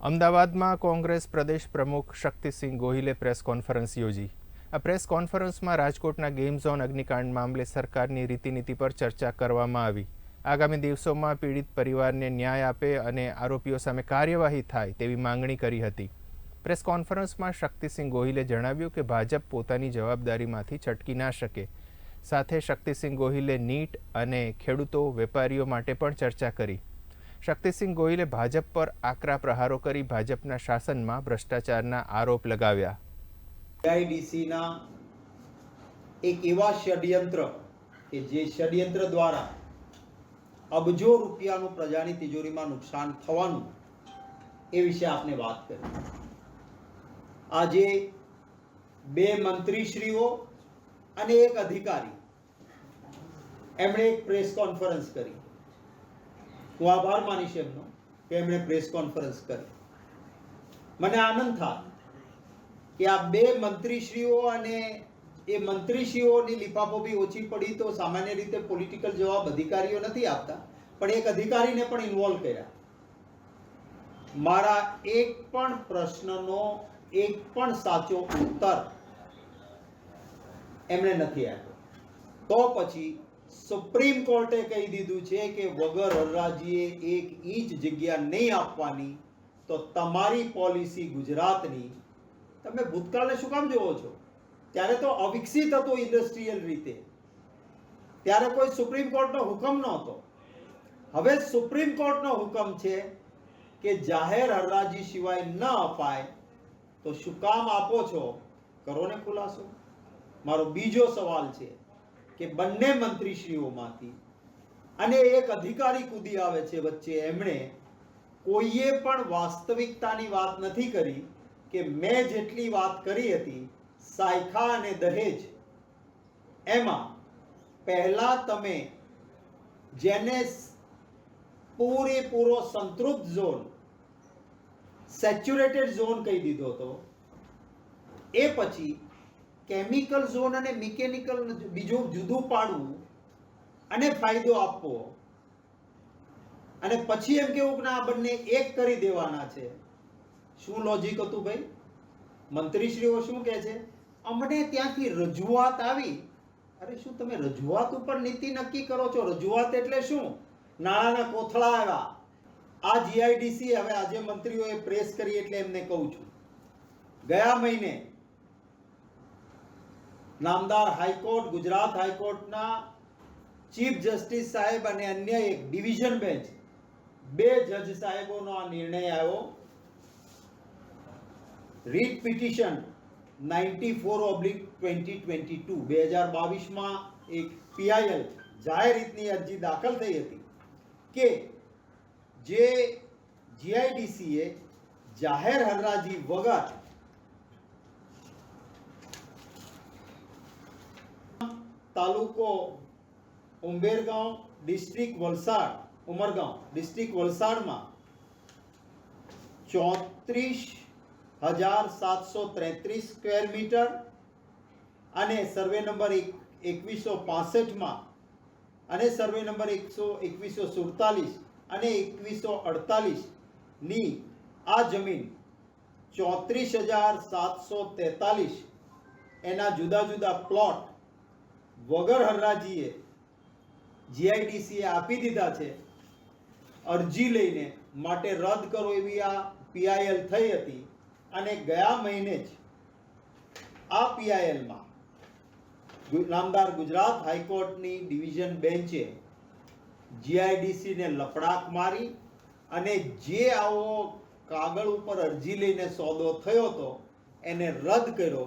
અમદાવાદમાં કોંગ્રેસ પ્રદેશ પ્રમુખ Shaktisinh ગોહિલે press conference યોજી. આ પ્રેસ કોન્ફરન્સમાં રાજકોટના ગેમ ઝોન અગ્નિકાંડ મામલે સરકારની રીતિનીતિ પર ચર્ચા કરવામાં આવી. આગામી દિવસોમાં પીડિત પરિવારને ન્યાય આપે અને આરોપીઓ સામે કાર્યવાહી થાય તેવી માંગણી કરી હતી. પ્રેસ કોન્ફરન્સમાં શક્તિસિંહ ગોહિલે જણાવ્યું કે ભાજપ પોતાની જવાબદારીમાંથી છટકી ના શકે. સાથે શક્તિસિંહ ગોહિલે નીટ અને ખેડૂતો વેપારીઓ માટે પણ ચર્ચા કરી. શક્તિસિંહ ગોહિલે ભાજપ પર આકરા પ્રહારો કરી ભાજપના શાસનમાં ભ્રષ્ટાચારના આરોપ લગાવ્યા. એઆઈડીસીના એક એવા ષડયંત્ર કે જે ષડયંત્ર દ્વારા અબજો રૂપિયાનું પ્રજાની તિજોરીમાં નુકસાન થવાનું એ વિશે આપને વાત કરી. આજે બે મંત્રીશ્રીઓ અને એક અધિકારી એમણે એક પ્રેસ કોન્ફરન્સ કરી. હું આભાર માનીશ એમનો કે એમણે પ્રેસ કોન્ફરન્સ કરી. મને આનંદ થાય કે આ બે મંત્રીશ્રીઓ અને એ મંત્રીશ્રીઓની લિફાફો બી ઓછી પડી તો સામાન્ય રીતે પોલિટિકલ જવાબ અધિકારીઓ નથી આપતા, પણ એક અધિકારીને પણ ઇન્વોલ્વ કર્યા. મારા એક પણ પ્રશ્નનો એક પણ સાચો ઉત્તર એમણે નથી આપ્યો. તો પછી સુપ્રીમ કોર્ટે કહી દીધું છે કે વગર હરરાજીએ એક ઇંચ જગ્યા નહીં આપવાની, તો તમારી પોલિસી ગુજરાતની, તમે ભૂતકાળને શું કામ જોવો છો? ત્યારે તો અવિકસિત હતું ઇન્ડસ્ટ્રીયલ રીતે. ત્યારે કોઈ સુપ્રીમ કોર્ટનો હુકમ નહોતો. હવે સુપ્રીમ કોર્ટનો હુકમ છે કે જાહેર હરરાજી સિવાય ન અપાય, તો શું કામ આપો છો? કરો ને ખુલાસો. મારો બીજો સવાલ છે. કે બંને મંત્રીશ્રીઓમાંથી. અને એક અધિકારી કૂદી આવે છે વચ્ચે એમણે કોઈએ પણ વાસ્તવિકતાની વાત નથી કરી કે મેં જેટલી વાત કરી હતી, સાયખા અને દહેજ, એમાં પહેલા તમે જેને પૂરેપૂરો સંતૃપ્ત ઝોન, સેચ્યુરેટેડ ઝોન કહી દીધો હતો, એ પછી કેમિકલ ઝોન અને મિકેનિકલ બીજું જુદું પાડવું અને ફાયદો આપવો. અને પછી એમ કેવું કે આ બંને એક કરી દેવાના છે. શું લોજિક હતું ભાઈ? મંત્રીશ્રીઓ શું કહે છે? અમને ત્યાંથી રજૂઆત આવી. અરે શું તમે રજૂઆત ઉપર નીતિ નક્કી કરો છો? રજૂઆત એટલે શું? નાણાંના કોથળા આવ્યા. આ જીઆઈડીસી હવે આજે મંત્રીઓએ પ્રેસ કરી એટલે એમને કહું છું. ગયા મહિને નામદાર હાઈકોર્ટ, ગુજરાત હાઈકોર્ટના ચીફ જસ્ટિસ સાહેબ અને અન્ય એક ડિવિઝન બેન્ચ. બે જજ સાહેબોનો આ નિર્ણય આવ્યો. Writ petition ninety four oblique twenty twenty two. બે હજાર બાવીસમાં એક પીઆઈએલ જાહેર રીતની અરજી દાખલ થઈ હતી કે જે જીઆઈડીસીએ જાહેર હરાજી વગર તાલુકો ઉંબેરગાંવ, ડિસ્ટ્રિક્ટ વલસાડ, ઉમરગાંવ. ડિસ્ટ્રિક્ટ વલસાડમાં ચોત્રીસ હજાર સાતસો ત્રેત્રીસ સ્ક્વેર મીટર અને સર્વે નંબર એક એકવીસો પાસઠમાં અને સર્વે નંબર એકસો એકવીસો સુડતાલીસ અને એકવીસો અડતાલીસની આ જમીન ચોત્રીસ હજાર સાતસો તેતાલીસ એના જુદા જુદા પ્લોટ વગર હરરાજીએ જીઆઈડીસીએ આપી દીધા છે. અરજી લઈને માટે રદ કરો એવી આ પીઆઈએલ થઈ હતી અને ગયા મહિને જ આ પીઆઈએલમાં નામદાર ગુજરાત હાઈકોર્ટની ડિવિઝન બેન્ચે જીઆઈડીસીને લપડાક મારી અને જે આવો કાગળ ઉપર અરજી લઈને સોદો થયો હતો, એને રદ કર્યો